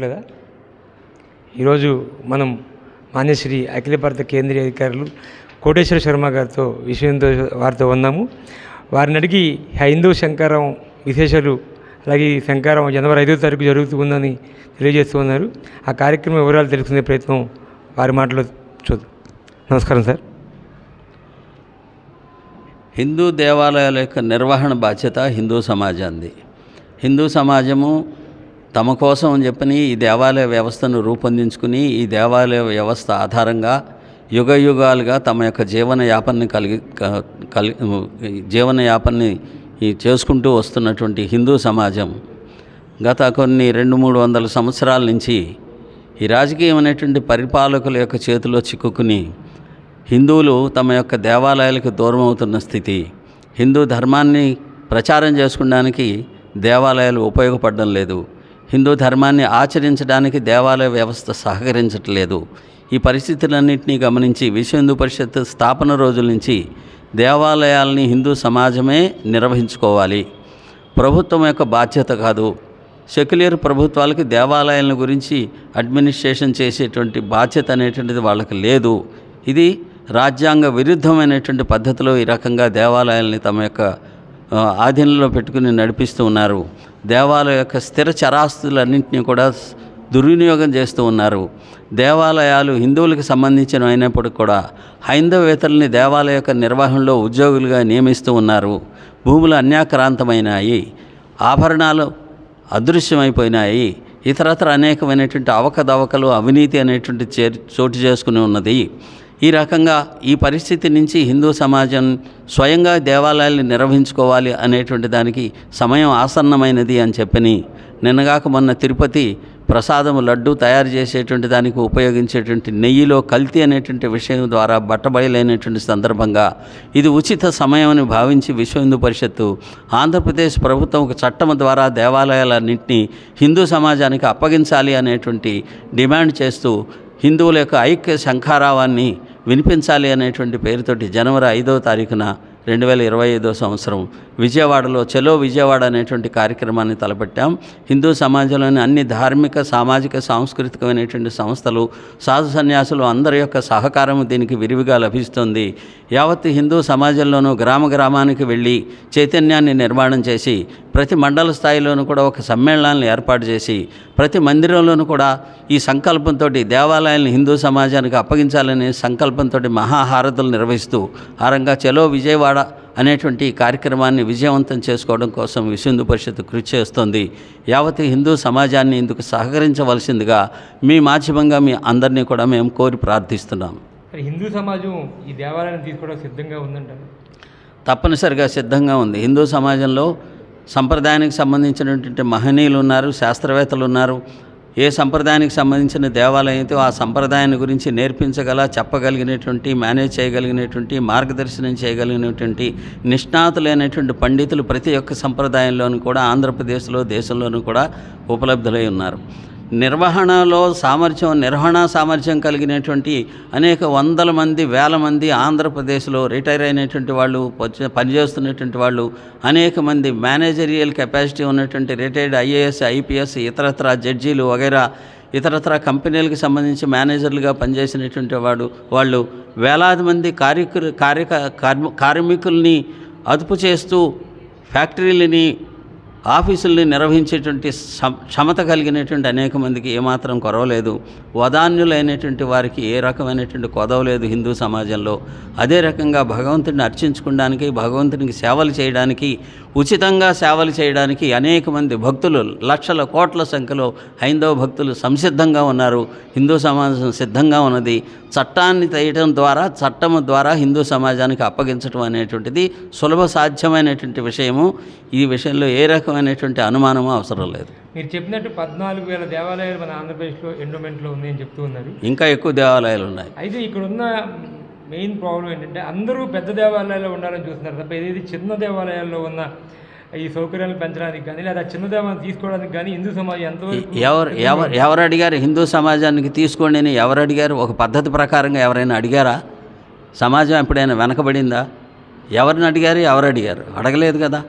లేదా ఈరోజు మనం మాన్యశ్రీ అఖిల భారత కేంద్రీయ అధికారులు కోటేశ్వర శర్మ గారితో విషయంతో వారితో ఉన్నాము. వారిని అడిగి హైందూ శంకారం విశేషాలు అలాగే ఈ శంకారం జనవరి ఐదో తారీఖు జరుగుతుందని తెలియజేస్తున్నారు ఆ కార్యక్రమం వివరాలు తెలుసుకునే ప్రయత్నం వారి మాటలో చూద్దాం. నమస్కారం సార్. హిందూ దేవాలయాల యొక్క నిర్వహణ బాధ్యత హిందూ సమాజాన్ని హిందూ సమాజము తమ కోసం చెప్పని ఈ దేవాలయ వ్యవస్థను రూపొందించుకుని ఈ దేవాలయ వ్యవస్థ ఆధారంగా యుగ యుగాలుగా తమ యొక్క జీవన యాపనని కలిగి కలి జీవన యాపనని ఈ చేసుకుంటూ వస్తున్నటువంటి హిందూ సమాజం గత కొన్ని రెండు మూడు వందల సంవత్సరాల నుంచి ఈ రాజకీయమైనటువంటి పరిపాలకుల యొక్క చేతిలో చిక్కుకుని హిందువులు తమ యొక్క దేవాలయాలకు దూరం అవుతున్న స్థితి హిందూ ధర్మాన్ని ప్రచారం చేసుకోవడానికి దేవాలయాలు ఉపయోగపడడం లేదు. హిందూ ధర్మాన్ని ఆచరించడానికి దేవాలయ వ్యవస్థ సహకరించట్లేదు. ఈ పరిస్థితులన్నింటినీ గమనించి విశ్వ హిందూ పరిషత్ స్థాపన రోజుల నుంచి దేవాలయాల్ని హిందూ సమాజమే నిర్వహించుకోవాలి. ప్రభుత్వం యొక్క బాధ్యత కాదు. సెక్యులర్ ప్రభుత్వాలకి దేవాలయాల గురించి అడ్మినిస్ట్రేషన్ చేసేటువంటి బాధ్యత అనేటువంటిది వాళ్ళకి లేదు. ఇది రాజ్యాంగ విరుద్ధమైనటువంటి పద్ధతిలో ఈ రకంగా దేవాలయాల్ని తమ యొక్క ఆధీనంలో పెట్టుకుని నడిపిస్తూ ఉన్నారు. దేవాలయ యొక్క స్థిర చరాస్తులన్నింటినీ కూడా దుర్వినియోగం చేస్తూ ఉన్నారు. దేవాలయాలు హిందువులకు సంబంధించిన అయినప్పటికీ కూడా హైందవేతల్ని దేవాలయ యొక్క నిర్వహణలో ఉద్యోగులుగా నియమిస్తూ ఉన్నారు. భూములు అన్యాక్రాంతమైనాయి. ఆభరణాలు అదృశ్యమైపోయినాయి. ఇతరత్ర అనేకమైనటువంటి అవకదవకలు అవినీతి అనేటువంటి చే చోటు చేసుకుని ఉన్నది. ఈ రకంగా ఈ పరిస్థితి నుంచి హిందూ సమాజం స్వయంగా దేవాలయాల్ని నిర్వహించుకోవాలి అనేటువంటి దానికి సమయం ఆసన్నమైనది అని చెప్పని నిన్నగాక మొన్న తిరుపతి ప్రసాదం లడ్డు తయారు చేసేటువంటి దానికి ఉపయోగించేటువంటి నెయ్యిలో కల్తీ అనేటువంటి విషయం ద్వారా బట్టబయలైనటువంటి సందర్భంగా ఇది ఉచిత సమయం అని భావించి విశ్వ హిందూ పరిషత్తు ఆంధ్రప్రదేశ్ ప్రభుత్వం ఒక చట్టం ద్వారా దేవాలయాలన్నింటినీ హిందూ సమాజానికి అప్పగించాలి అనేటువంటి డిమాండ్ చేస్తూ హిందువుల యొక్క ఐక్య శంఖారావాన్ని వినిపించాలి అనేటువంటి పేరుతోటి జనవరి ఐదవ తారీఖున రెండు వేల ఇరవై ఐదో సంవత్సరం విజయవాడలో చలో విజయవాడ అనేటువంటి కార్యక్రమాన్ని తలపెట్టాం. హిందూ సమాజంలోని అన్ని ధార్మిక సామాజిక సాంస్కృతికమైనటువంటి సంస్థలు సాధు సన్యాసులు అందరి యొక్క సహకారం దీనికి విరివిగా లభిస్తుంది. యావత్ హిందూ సమాజంలోనూ గ్రామ గ్రామానికి వెళ్ళి చైతన్యాన్ని నిర్మాణం చేసి ప్రతి మండల స్థాయిలోనూ కూడా ఒక సమ్మేళనాలను ఏర్పాటు చేసి ప్రతి మందిరంలోనూ కూడా ఈ సంకల్పంతో దేవాలయాలను హిందూ సమాజానికి అప్పగించాలనే సంకల్పంతో మహాహారతులు నిర్వహిస్తూ ఆ రంగా చలో విజయవాడ అనేటువంటి కార్యక్రమాన్ని విజయవంతం చేసుకోవడం కోసం విశ్వ హిందూ పరిషత్ కృషి చేస్తోంది. యావత్ హిందూ సమాజాన్ని ఇందుకు సహకరించవలసిందిగా మీ మాధ్యమంగా మీ అందరినీ కూడా మేము కోరి ప్రార్థిస్తున్నాం. హిందూ సమాజం ఈ దేవాలయాన్ని తీసుకోవడానికి సిద్ధంగా ఉందంటారు? తప్పనిసరిగా సిద్ధంగా ఉంది. హిందూ సమాజంలో సంప్రదాయానికి సంబంధించినటువంటి మహనీయులు ఉన్నారు శాస్త్రవేత్తలు ఉన్నారు. ఏ సంప్రదాయానికి సంబంధించిన దేవాలయం అయితే ఆ సంప్రదాయాన్ని గురించి నేర్పించగల చెప్పగలిగినటువంటి మేనేజ్ చేయగలిగినటువంటి మార్గదర్శనం చేయగలిగినటువంటి నిష్ణాతులైనటువంటి పండితులు ప్రతి ఒక్క సంప్రదాయంలోనూ కూడా ఆంధ్రప్రదేశ్లో దేశంలోనూ కూడా ఉపలబ్ధులై ఉన్నారు. నిర్వహణలో సామర్థ్యం నిర్వహణ సామర్థ్యం కలిగినటువంటి అనేక వందల మంది వేల మంది ఆంధ్రప్రదేశ్లో రిటైర్ అయినటువంటి వాళ్ళు పనిచేస్తున్నటువంటి వాళ్ళు అనేక మంది మేనేజరియల్ కెపాసిటీ ఉన్నటువంటి రిటైర్డ్ ఐఏఎస్ ఐపీఎస్ ఇతరత్ర జడ్జీలు వగైరా ఇతరత్ర కంపెనీలకు సంబంధించి మేనేజర్లుగా పనిచేసినటువంటి వాడు వాళ్ళు వేలాది మంది కార్యకు కార్యక కార్మికుల్ని అదుపు చేస్తూ ఫ్యాక్టరీలని ఆఫీసుల్ని నిర్వహించేటువంటి క్షమత కలిగినటువంటి అనేక మందికి ఏమాత్రం కొరవలేదు. వదాన్యులైనటువంటి వారికి ఏ రకమైనటువంటి కొదవ లేదు హిందూ సమాజంలో. అదే రకంగా భగవంతుడిని అర్చించుకోవడానికి భగవంతునికి సేవలు చేయడానికి ఉచితంగా సేవలు చేయడానికి అనేక మంది భక్తులు లక్షల కోట్ల సంఖ్యలో హైందవ భక్తులు సంసిద్ధంగా ఉన్నారు. హిందూ సమాజం సిద్ధంగా ఉన్నది. చట్టాన్ని తీయటం ద్వారా చట్టము ద్వారా హిందూ సమాజానికి అప్పగించడం అనేటువంటిది సులభ సాధ్యమైనటువంటి విషయము. ఈ విషయంలో ఏ రకం రకమైనటువంటి అనుమానము అవసరం లేదు. మీరు చెప్పినట్టు పద్నాలుగు వేల దేవాలయాలు మన ఆంధ్రప్రదేశ్లో ఎండోమెంట్లో ఉన్నాయని చెప్తూ ఉన్నారు. ఇంకా ఎక్కువ దేవాలయాలు ఉన్నాయి. అయితే ఇక్కడ ఉన్న మెయిన్ ప్రాబ్లం ఏంటంటే అందరూ పెద్ద దేవాలయాల్లో ఉండాలని చూస్తున్నారు. తప్ప ఏది చిన్న దేవాలయాల్లో ఉన్న ఈ సౌకర్యాలను పెంచడానికి కానీ లేదా చిన్న దేవాలయం తీసుకోవడానికి కానీ హిందూ సమాజం ఎంతవరకు ఎవరు ఎవరు ఎవరు అడిగారు? హిందూ సమాజానికి తీసుకోండి అని ఎవరు అడిగారు? ఒక పద్ధతి ప్రకారంగా ఎవరైనా అడిగారా? సమాజం ఎప్పుడైనా వెనకబడిందా? ఎవరిని అడిగారు? ఎవరు అడిగారు? అడగలేదు కదా.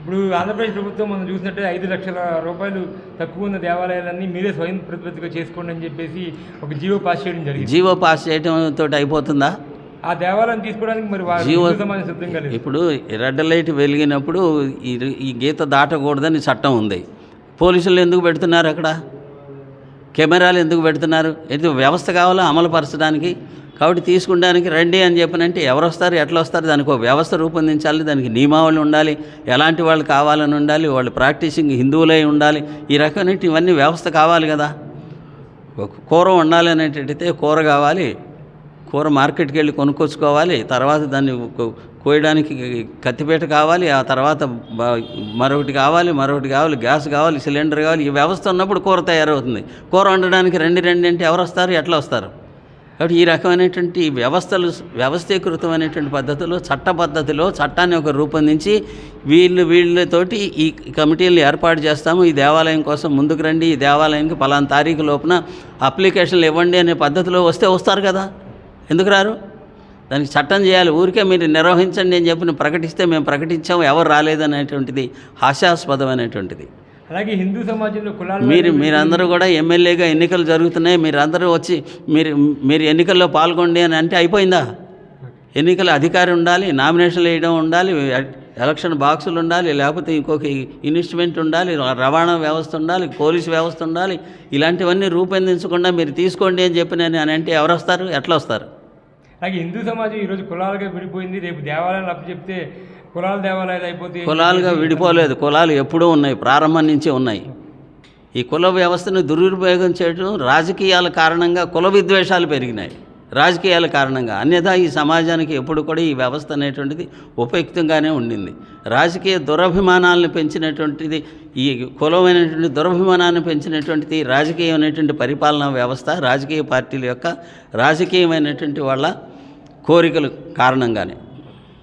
ఇప్పుడు ఆంధ్రప్రదేశ్ ప్రభుత్వం మనం చూసినట్టే ఐదు లక్షల రూపాయలు తక్కువ ఉన్న దేవాలయాలన్నీ మీరే స్వయం ప్రతిపత్తిగా చేసుకోండి అని చెప్పేసి ఒక జీవో పాస్ చేయడం జరిగింది. జీవో పాస్ చేయడం తోటి అయిపోతుందా? ఆ దేవాలయం తీసుకోవడానికి మరి జీవో- సిద్ధంగా లేదు. ఇప్పుడు రెడ్ లైట్ వెలిగినప్పుడు ఈ ఈ గీత దాటకూడదని చట్టం ఉంది. పోలీసులు ఎందుకు పెడుతున్నారు అక్కడ? కెమెరాలు ఎందుకు పెడుతున్నారు? ఇది వ్యవస్థ కావాలా అమలు పరచడానికి? కాబట్టి తీసుకుంటానికి రండి అని చెప్పినంటే ఎవరు వస్తారు ఎట్లా వస్తారు దానికి ఒక వ్యవస్థ రూపొందించాలి దానికి నియమావళి ఉండాలి ఎలాంటి వాళ్ళు కావాలని ఉండాలి వాళ్ళు ప్రాక్టీసింగ్ హిందువులై ఉండాలి ఈ రకమైన ఇవన్నీ వ్యవస్థ కావాలి కదా. ఒక కూర వండాలి అనేటట్టయితే కూర కావాలి కూర మార్కెట్కి వెళ్ళి కొనుక్కొచ్చుకోవాలి తర్వాత దాన్ని కో- కోయడానికి కత్తిపీట కావాలి ఆ తర్వాత మరొకటి కావాలి మరొకటి కావాలి గ్యాస్ కావాలి సిలిండర్ కావాలి ఈ వ్యవస్థ ఉన్నప్పుడు కూర తయారవుతుంది. కూర వండడానికి రెండు రెండు అంటే ఎవరు వస్తారు ఎట్లా వస్తారు? కాబట్టి ఈ రకమైనటువంటి వ్యవస్థలు వ్యవస్థీకృతమైనటువంటి పద్ధతిలో చట్ట పద్ధతిలో చట్టాన్ని ఒక రూపొందించి వీళ్ళు వీళ్ళతోటి ఈ కమిటీలు ఏర్పాటు చేస్తాము. ఈ దేవాలయం కోసం ముందుకు రండి. ఈ దేవాలయానికి పలానా తారీఖు లోపున అప్లికేషన్లు ఇవ్వండి అనే పద్ధతిలో వస్తే వస్తారు కదా. ఎందుకు రారు? దానికి చట్టం చేయాలి. ఊరికే మీరు నిర్వహించండి అని చెప్పి ప్రకటిస్తే మేము ప్రకటించాము. ఎవరు రాలేదనేటువంటిది హాస్యాస్పదమైనటువంటిది. అలాగే హిందూ సమాజంలో కులాల మీరు మీరందరూ కూడా ఎమ్మెల్యేగా ఎన్నికలు జరుగుతున్నాయి. మీరందరూ వచ్చి మీరు మీరు ఎన్నికల్లో పాల్గొండి అని అంటే అయిపోయిందా? ఎన్నికల అధికారి ఉండాలి నామినేషన్లు వేయడం ఉండాలి ఎలక్షన్ బాక్సులు ఉండాలి లేకపోతే ఇంకొక ఇన్వెస్ట్మెంట్ ఉండాలి రవాణా వ్యవస్థ ఉండాలి పోలీస్ వ్యవస్థ ఉండాలి ఇలాంటివన్నీ రూపొందించకుండా మీరు తీసుకోండి అని చెప్పి నేను అని అంటే ఎవరు వస్తారు ఎట్లా వస్తారు అలాగే హిందూ సమాజం ఈరోజు కులాలుగా విడిపోయింది. రేపు దేవాలయాలు అప్పచెప్తే కులాల దేవాలయాలు అయిపోతే కులాలుగా విడిపోలేదు. కులాలు ఎప్పుడూ ఉన్నాయి. ప్రారంభం నుంచే ఉన్నాయి. ఈ కుల వ్యవస్థను దురుపయోగం చేయడం రాజకీయాల కారణంగా కుల విద్వేషాలు పెరిగినాయి. రాజకీయాల కారణంగా. అన్యథా ఈ సమాజానికి ఎప్పుడు కూడా ఈ వ్యవస్థ అనేటువంటిది ఉపయుక్తంగానే ఉండింది. రాజకీయ దురభిమానాలను పెంచినటువంటిది ఈ కులమైనటువంటి దురభిమానాన్ని పెంచినటువంటిది రాజకీయమైనటువంటి పరిపాలనా వ్యవస్థ రాజకీయ పార్టీల యొక్క రాజకీయమైనటువంటి వాళ్ళ కోరికలు కారణంగానే.